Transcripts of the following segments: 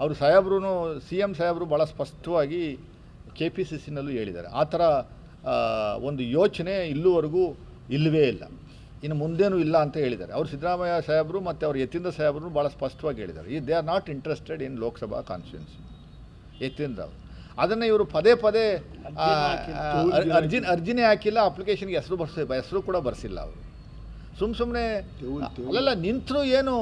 ಅವರು ಸಾಹೇಬ್ರು C M ಸಾಹೇಬರು ಭಾಳ ಸ್ಪಷ್ಟವಾಗಿ ಕೆ ಪಿ ಸಿ ಸಿನಲ್ಲೂ ಹೇಳಿದ್ದಾರೆ. ಆ ಥರ ಒಂದು ಯೋಚನೆ ಇಲ್ಲಿವರೆಗೂ ಇಲ್ಲವೇ ಇಲ್ಲ. ಇನ್ನು ಮುಂದೇನೂ ಇಲ್ಲ ಅಂತ ಹೇಳಿದ್ದಾರೆ. ಅವರು ಸಿದ್ದರಾಮಯ್ಯ ಸಾಹೇಬರು ಮತ್ತು ಅವರು ಯತೀಂದ್ರ ಸಾಹೇಬರು ಭಾಳ ಸ್ಪಷ್ಟವಾಗಿ ಹೇಳಿದ್ದಾರೆ. ಈ they are not interested in Lok Sabha constituency. Yathindra ಅವರು. ಅದನ್ನು ಇವರು ಪದೇ ಪದೇ ಆ, ಅರ್ಜಿನ್ ಅರ್ಜಿನೇ ಹಾಕಿಲ್ಲ ಅಪ್ಲಿಕೇಶನ್ಗೆ ಹೆಸರು ಬರ್ಸಿ ಹೆಸರು ಕೂಡ ಬರ್ಸಿಲ್ಲ ಅವರು. ಸುಮ್ಮ ಸುಮ್ಮನೆ ಅಲ್ಲಲ್ಲ ನಿಂತರೂ ಏನು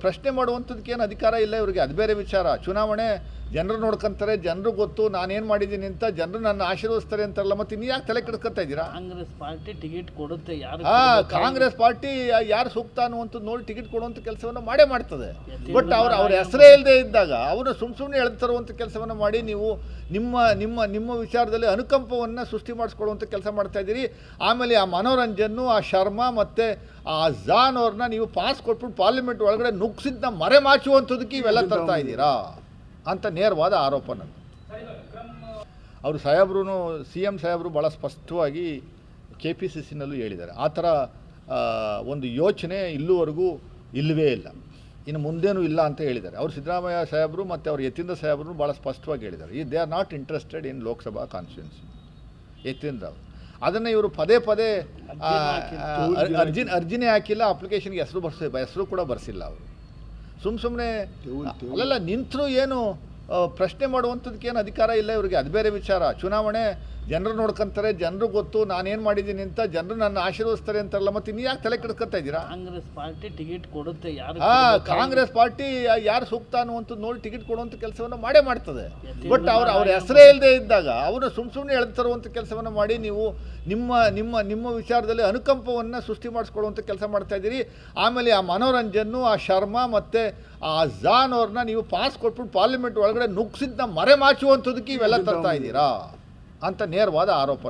ಪ್ರಶ್ನೆ ಮಾಡುವಂಥದ್ದಕ್ಕೇನು ಅಧಿಕಾರ ಇಲ್ಲ ಇವರಿಗೆ. ಅದು ಬೇರೆ ವಿಚಾರ. ಚುನಾವಣೆ ಜನರು ನೋಡ್ಕೊಂತಾರೆ ಜನರು ಗೊತ್ತು ನಾನೇನು ಮಾಡಿದ್ದೀನಿ ಅಂತ ಜನರು ನನ್ನ ಆಶೀರ್ವದಿಸ್ತಾರೆ ಅಂತಾರಲ್ಲ ಮತ್ತೆ ನೀವು ಯಾಕೆ ತಲೆ ಕೆಡ್ಕೊತಾ ಇದ್ದೀರಾ? ಕಾಂಗ್ರೆಸ್ ಪಾರ್ಟಿ ಟಿಕೆಟ್ ಕೊಡುತ್ತೆ ಯಾರು ಆ ಕಾಂಗ್ರೆಸ್ ಪಾರ್ಟಿ ಯಾರು ಸೂಕ್ತ ಅನ್ನುವಂತ ನೋಡಿ ಟಿಕೆಟ್ ಕೊಡುವಂಥ ಕೆಲಸವನ್ನು ಮಾಡೇ ಮಾಡ್ತದೆ. ಬಟ್ ಅವ್ರ ಅವ್ರ ಹೆಸರೇ ಇಲ್ಲದೆ ಇದ್ದಾಗ ಅವರು ಸುಮ್ ಸುಮ್ಮನೆ ಎಳ್ತರುವಂಥ ಕೆಲಸವನ್ನು ಮಾಡಿ ನೀವು ನಿಮ್ಮ ನಿಮ್ಮ ನಿಮ್ಮ ವಿಚಾರದಲ್ಲಿ ಅನುಕಂಪವನ್ನು ಸೃಷ್ಟಿ ಮಾಡಿಸ್ಕೊಳ್ಳುವಂಥ ಕೆಲಸ ಮಾಡ್ತಾ ಇದ್ದೀರಿ. ಆಮೇಲೆ ಆ ಮನೋರಂಜನ್ನು ಆ ಶರ್ಮಾ ಮತ್ತು ಆ ಜಾನ್ ಅವ್ರನ್ನ ನೀವು ಪಾಸ್ ಕೊಟ್ಬಿಟ್ಟು ಪಾರ್ಲಿಮೆಂಟ್ ಒಳಗಡೆ ನುಗ್ಸಿದ್ನ ಮರೆ ಮಾಚುವಂಥದ್ದಕ್ಕೆ ಇವೆಲ್ಲ ತರ್ತಾ ಇದ್ದೀರಾ? ಅಂತ ನೇರವಾದ ಆರೋಪ ಅವರು ಸಾಹೇಬ್ರೂ ಸಿ ಎಂ ಸಾಹೇಬರು ಭಾಳ ಸ್ಪಷ್ಟವಾಗಿ ಕೆ ಪಿ ಸಿ ಸಿನಲ್ಲೂ ಹೇಳಿದ್ದಾರೆ. ಆ ಥರ ಒಂದು ಯೋಚನೆ ಇಲ್ಲಿವರೆಗೂ ಇಲ್ಲವೇ ಇಲ್ಲ. ಇನ್ನು ಮುಂದೇನೂ ಇಲ್ಲ ಅಂತ ಹೇಳಿದ್ದಾರೆ. ಅವರು ಸಿದ್ದರಾಮಯ್ಯ ಸಾಹೇಬರು ಮತ್ತು ಅವರು ಯತೀಂದ್ರ ಸಾಹೇಬರು ಭಾಳ ಸ್ಪಷ್ಟವಾಗಿ ಹೇಳಿದ್ದಾರೆ. ಈ they are not interested in Lok Sabha constituency. Yathindra ಅವರು. ಅದನ್ನು ಇವರು ಪದೇ ಪದೇ ಆ, ಆ, ಅರ್- ಅರ್ಜಿನ್ ಅರ್ಜಿನೇ ಹಾಕಿಲ್ಲ ಅಪ್ಲಿಕೇಶನ್ಗೆ ಹೆಸರು ಬರ್ಸ ಹೆಸರು ಕೂಡ ಬರ್ಸಿಲ್ಲ ಅವರು. ಸುಮ್ಮ ಸುಮ್ಮನೆ ಅಲ್ಲೆಲ್ಲ ನಿಂತರೂ ಏನು ಪ್ರಶ್ನೆ ಮಾಡುವಂಥದ್ದಕ್ಕೇನು ಅಧಿಕಾರ ಇಲ್ಲ ಇವರಿಗೆ. ಅದು ಬೇರೆ ವಿಚಾರ. ಚುನಾವಣೆ ಜನರು ನೋಡ್ಕೊಂತಾರೆ ಜನರು ಗೊತ್ತು ನಾನೇನು ಮಾಡಿದ್ದೀನಿ ಅಂತ ಜನರು ನನ್ನ ಆಶೀರ್ವಿಸ್ತಾರೆ ಅಂತಾರಲ್ಲ ಮತ್ತೆ ನೀವು ಯಾಕೆ ತಲೆ ಕೆಡ್ಸ್ಕೊತಾ ಇದ್ದೀರಾ? ಕಾಂಗ್ರೆಸ್ ಪಾರ್ಟಿ ಟಿಕೆಟ್ ಕೊಡುತ್ತೆ ಯಾರು ಕಾಂಗ್ರೆಸ್ ಪಾರ್ಟಿ ಯಾರು ಸೂಕ್ತ ಅನ್ನುವಂಥ ನೋಡಿ ಟಿಕೆಟ್ ಕೊಡುವಂಥ ಕೆಲಸವನ್ನು ಮಾಡೇ ಮಾಡ್ತದೆ. ಬಟ್ ಅವ್ರ ಅವ್ರ ಹೆಸರೇ ಇಲ್ಲದೆ ಇದ್ದಾಗ ಅವರು ಸುಮ್ಮ ಸುಮ್ಮನೆ ಎಳ್ತರುವಂಥ ಕೆಲಸವನ್ನು ಮಾಡಿ ನೀವು ನಿಮ್ಮ ನಿಮ್ಮ ನಿಮ್ಮ ವಿಚಾರದಲ್ಲಿ ಅನುಕಂಪವನ್ನು ಸೃಷ್ಟಿ ಮಾಡಿಸ್ಕೊಳ್ಳುವಂಥ ಕೆಲಸ ಮಾಡ್ತಾ ಇದ್ದೀರಿ. ಆಮೇಲೆ ಆ ಮನೋರಂಜನ್ನು ಆ ಶರ್ಮಾ ಮತ್ತು ಆ ಜಾನ್ ಅವ್ರನ್ನ ನೀವು ಪಾಸ್ ಕೊಟ್ಬಿಟ್ಟು ಪಾರ್ಲಿಮೆಂಟ್ ಒಳಗಡೆ ನುಗ್ಸಿದ್ನ ಮರೆ ಮಾಚುವಂಥದ್ದಕ್ಕೆ ಇವೆಲ್ಲ ತರ್ತಾ ಇದ್ದೀರಾ? ಅಂತ ನೇರವಾದ ಆರೋಪ